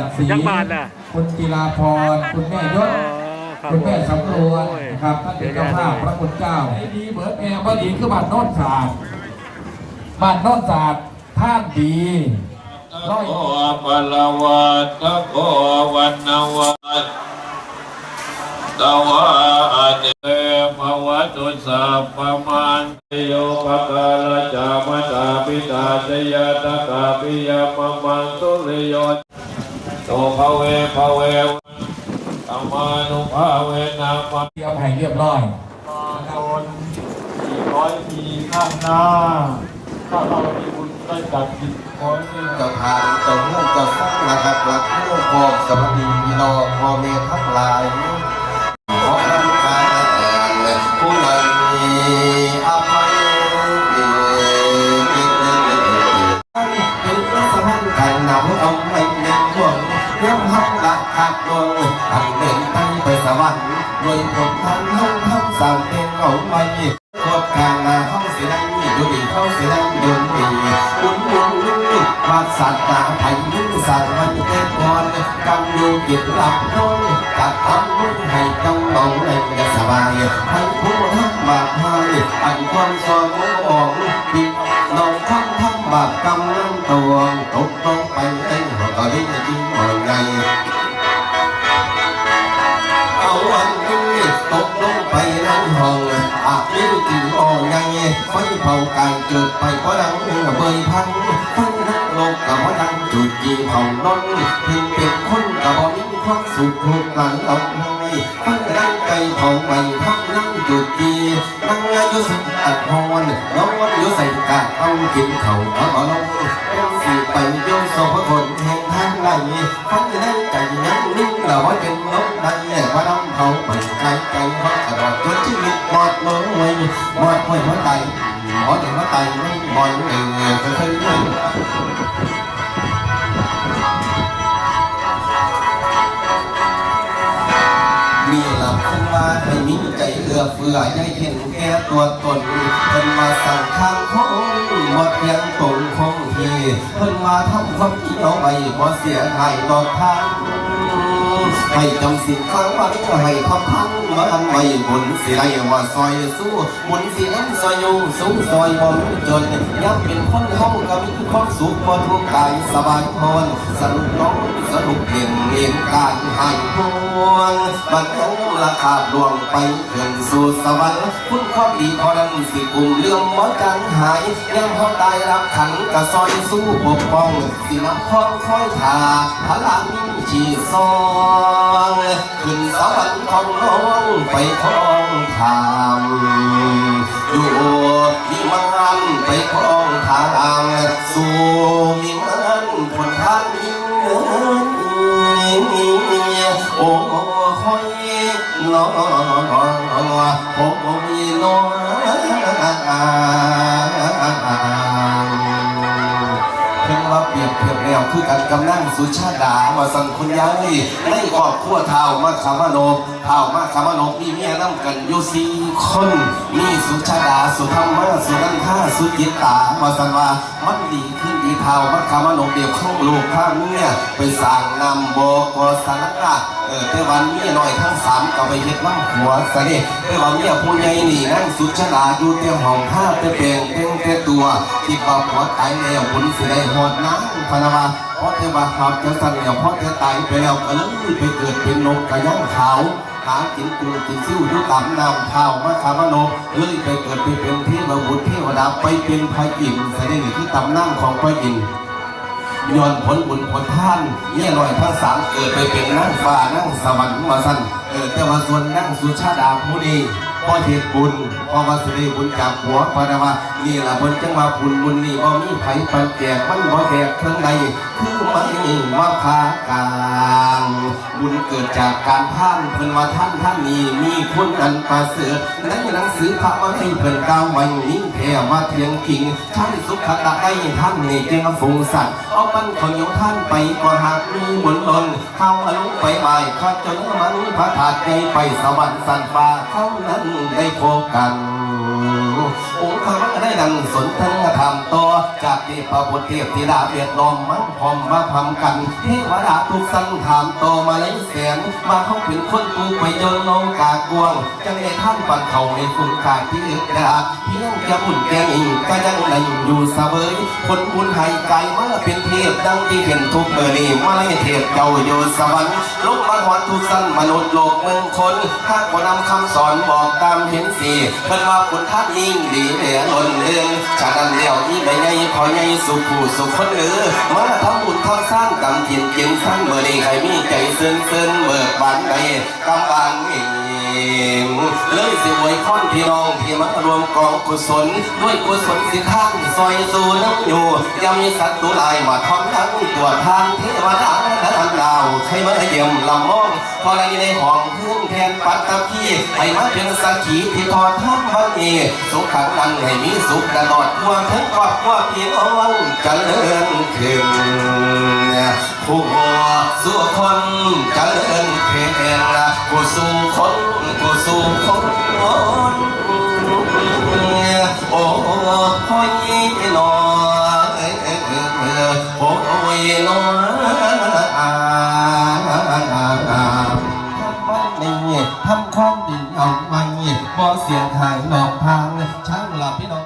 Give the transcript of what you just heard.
จรัสศรีจักบาทน่ะ คุณกีฬาพรคุณแม่ยศอ๋อรับคุณแม่สำรวจโอ้ยนะครับท่านเป็นเจ้าภาพพระคุณเจ้าไอ้ดีเบิร์ดแม่ว่าดีคือบ้านโน้นศาสตร์บ้านโน้นศาสตร์ท่านดีตะโกปะละวัตตะโกวันนวัตตวะเตภวตุสัพพมันโยปะกาลจามตาปิตาจยตกาปิยมมังสุริโยโตภเวภเวธรรมานุภาเวนะมาเรียบให้เรียบร้อยโดนสี่ร้อยปีข้างหน้า ถ้าเรามีบุญได้จัดกิจขอให้เจ้าทานเจ้าเรื่องเจ้าสร้างนะครับรักผู้พองสวัสดีพี่น้องพ่อแม่ทั้งหลาย สวรรค์โดยผลทางห้องทำสั่งเป็นเอาไว้กดกลางนาห้องเสียงดูดีเข้าเสียงยนดีอุ่นอุ่นลุ่นวาดสัตว์ตาไผ่ยุ่งสั่งมันเต้นก่อนกำอยู่กิจหลับนอนกัดทำมุ่งให้กำเมาในสบายให้ผู้ทำบาปให้อันความสองมองปิดน้องทำทำบาปกำลังตัวตกลงไปเองหัวก็ได้จริงเหมือนไง นั่งห้องอาบนิ้วตีอ่อนไงไฟเผากายเกิดไปเพราะดังเบยพังไฟนักโลกกับเพราะดังจุดจีเผานนเพียงเป็นคนกับบ่มีความสุขทุกหลังเอาให้ไฟดังไก่เผาไปพักนั่งจุดจีนั่งอยู่สังกัดพรนอนอยู่ใส่กาเอากินเข่าเอาเอาลงเป็นสีไปโยโซพระคนแห่งทางไหลไฟดังใจยังนิ่งเราว่าเป็นนกได้ว่าน้ำเขาไปไกลไกลเพราะตลอดจนชีวิตหมดเลยหมดหัวใจหมดหัวใจไม่หมดเองเคยเคยมีหลับขึ้นมาให้มีใจเอื้อเฟื้อให้เห็นแก่ตัวตนเพิ่นมาสั่งทางคงหมดเพียงตนคงที่เพิ่นมาทำความดีเอาไว้บ่เสียหายดอทางให้จำสิ่งข้างวันให้ทำพัง มาทำไว้บนสิไรว่าซอยสู้บนสิน้ำซอยอยู่สูงซอยบ่มีจนยับเป็นคนเฮาก็มีความสุขบ่ทุกกายสบายพรสนุกน้องสนุกเพียงเลียงกายให้พวงบัดนี้ราคาดวงไปขึ้นสู่สวรรค์คุณความดีเท่านั้นสิกุมเรื่องบ่จางหายยังเฮาตายรับขันก็ซอยสู้ปกป้องสินำคองคอยทาพลังชีซอง ไปท้องทางอยู่มีมันไปท้องทางสู่มีมันผลทางยิ่งโอ้คอยนองโอ้ยน้อน แล้วคือการกำนั่งสุชาดามาสั่งคุณยายในครอบครัวเท่ามาคามโนเท่ามาคามโนมีเมียน้ำกันอยู่สี่คนมีสุชาดาสุธรรมะสุนันทาสุจิตตามาสั่งว่ามันดีขึ้นดีเท่ามาคามโนเดียวของลูกข้าเมียไปสร้างนำโบกสังกะเออแต่วันนี้หน่อยทั้งสามก็ไปเฮ็ดน้ำหัวซะเด้แต่วันนี้ผู้ใหญ่นี่นั่งสุชาดาอยู่เต็มห้องผ้าเต็มเปลงเต็มเต็มตัวที่ว่าหัวตายแล้วบุญสิได้หอดน้ำ พนาวาเพราะเทวาขับจะสั่นแล้วเพราะเธอตายไปแล้วก็เลยไปเกิดเป็นนกกระย่างขาวหากินกูกินซิ่วด้วยตามนำเท้ามาคามโนเลยไปเกิดไปเป็นเทวบุตรเทวดาไปเป็นพระอินทร์แสดงที่ตำนานของพระอินทร์ย้อนผลบุญผลท่านเนี่ยหน่อยทั้งสามเกิดไปเป็นนั่งฟ้านั่งสวรรค์มาสั่นเออแต่ว่าส่วนนั่งสุชาดาผู้นี้พอเหตุบุญพ่อมาสิริบุญจากหัวพระว่า นี่ละบนจังมาบุญบุญนี่บ่มีไผปันแจกมันบ่แจกเครื่องใดคือไม่ว่าพากลางบุญเกิดจากการท่านเพิ่นว่าท่านท่านนี้มีคุณอันประเสริฐในหนังสือพระว่าให้เพิ่นกล่าวไว้นี้แท้ว่าเทียงจริงท่านสุขตะได้ท่านนี่จึงฟงสัตว์เอามันคนอยู่ท่านไปก็หากมีบุญลนเข้าอลุไปไหวข้าจนมันพระธาตุในไปสวรรค์สันฟ้าเขานั้นได้พบกันโองค์ข้าได้ดังสนทั้งธรรมต่อจากที่พระพุทธเทพธิดาเบียดลมมันพอมมาพำกันเทวดาทุกสันถามต่อมาเลยแสนมาเข้าเป็นคนตูไปจนน้องกากวงจังได้ท่านปันเขาในฝุ่นกาที่อึดดาเพียงจะอุ่นแกงอิงก็ยังนั่งอยู่เสเบยคนบุญให้ไกลมาเป็นเทพดังที่เป็นทุกเบอร์นี่มาเลยเทพเจ้าอยู่สวรรค์ลงมาหอนทุกสันมนุษย์โลกเมืองคนถ้าคนนำคำสอนบอกตามเห็นสีเพิ่นว่าคุณท่านยิ่งดีเหลือล้นเรื่องฉะนั้นแล้วอีใบใหญ่พอใหญ่สุขผู้สุขคนเออมาทำบุญทำสร้างกำกินกินสร้างเมื่อนี้ใครมีใจเสื่นเสื่นเบิกบานใดกำบานเองเลยสิอวยพรพี่น้องที่มารวมกองกุศล ด้วยกุศลสิท่านซอยสู่น้ำอยู่ยามมีสัตว์ตัวลายมาท้องทั้งตัวทานเทวดาและทันดาวใครมาเยี่ยมลำมองพอในในห้องพื้นแทนปัตตพีให้มาเป็นสักขีที่ทอดท่านวันเอสุขขังนังให้มีสุขตลอดทั่วทั้งครอบครัวพี่น้องเจรินขึ้นผู้สู่คนเจริญขึ้นผู้สู่คนผู้สู่คน บ่เสียงหายหลอกทางช่างหลับพี่น้อง